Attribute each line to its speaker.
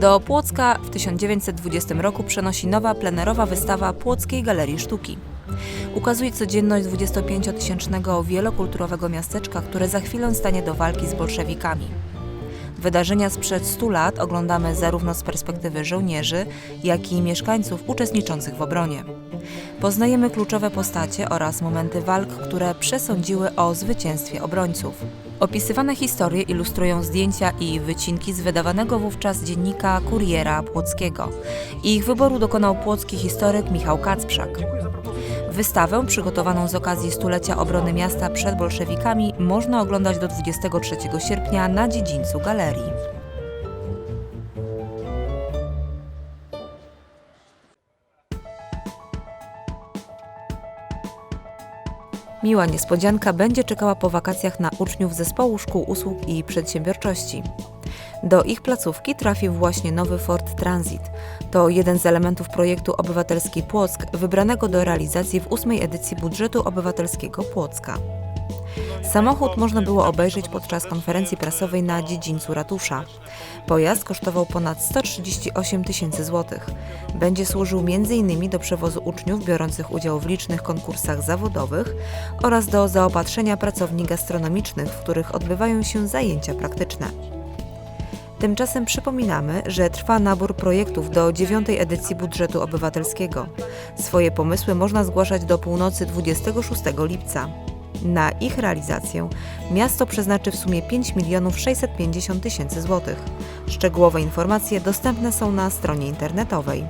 Speaker 1: Do Płocka w 1920 roku przenosi nowa plenerowa wystawa Płockiej Galerii Sztuki. Ukazuje codzienność 25-tysięcznego wielokulturowego miasteczka, które za chwilę stanie do walki z bolszewikami. Wydarzenia sprzed 100 lat oglądamy zarówno z perspektywy żołnierzy, jak i mieszkańców uczestniczących w obronie. Poznajemy kluczowe postacie oraz momenty walk, które przesądziły o zwycięstwie obrońców. Opisywane historie ilustrują zdjęcia i wycinki z wydawanego wówczas dziennika Kuriera Płockiego. Ich wyboru dokonał płocki historyk Michał Kacprzak. Wystawę przygotowaną z okazji stulecia obrony miasta przed bolszewikami można oglądać do 23 sierpnia na dziedzińcu galerii. Miła niespodzianka będzie czekała po wakacjach na uczniów zespołu szkół usług i przedsiębiorczości. Do ich placówki trafił właśnie nowy Ford Transit. To jeden z elementów projektu Obywatelski Płock, wybranego do realizacji w ósmej edycji budżetu obywatelskiego Płocka. Samochód można było obejrzeć podczas konferencji prasowej na dziedzińcu ratusza. Pojazd kosztował ponad 138 tysięcy złotych. Będzie służył m.in. do przewozu uczniów biorących udział w licznych konkursach zawodowych oraz do zaopatrzenia pracowni gastronomicznych, w których odbywają się zajęcia praktyczne. Tymczasem przypominamy, że trwa nabór projektów do dziewiątej edycji budżetu obywatelskiego. Swoje pomysły można zgłaszać do północy 26 lipca. Na ich realizację miasto przeznaczy w sumie 5 milionów 650 tysięcy złotych. Szczegółowe informacje dostępne są na stronie internetowej.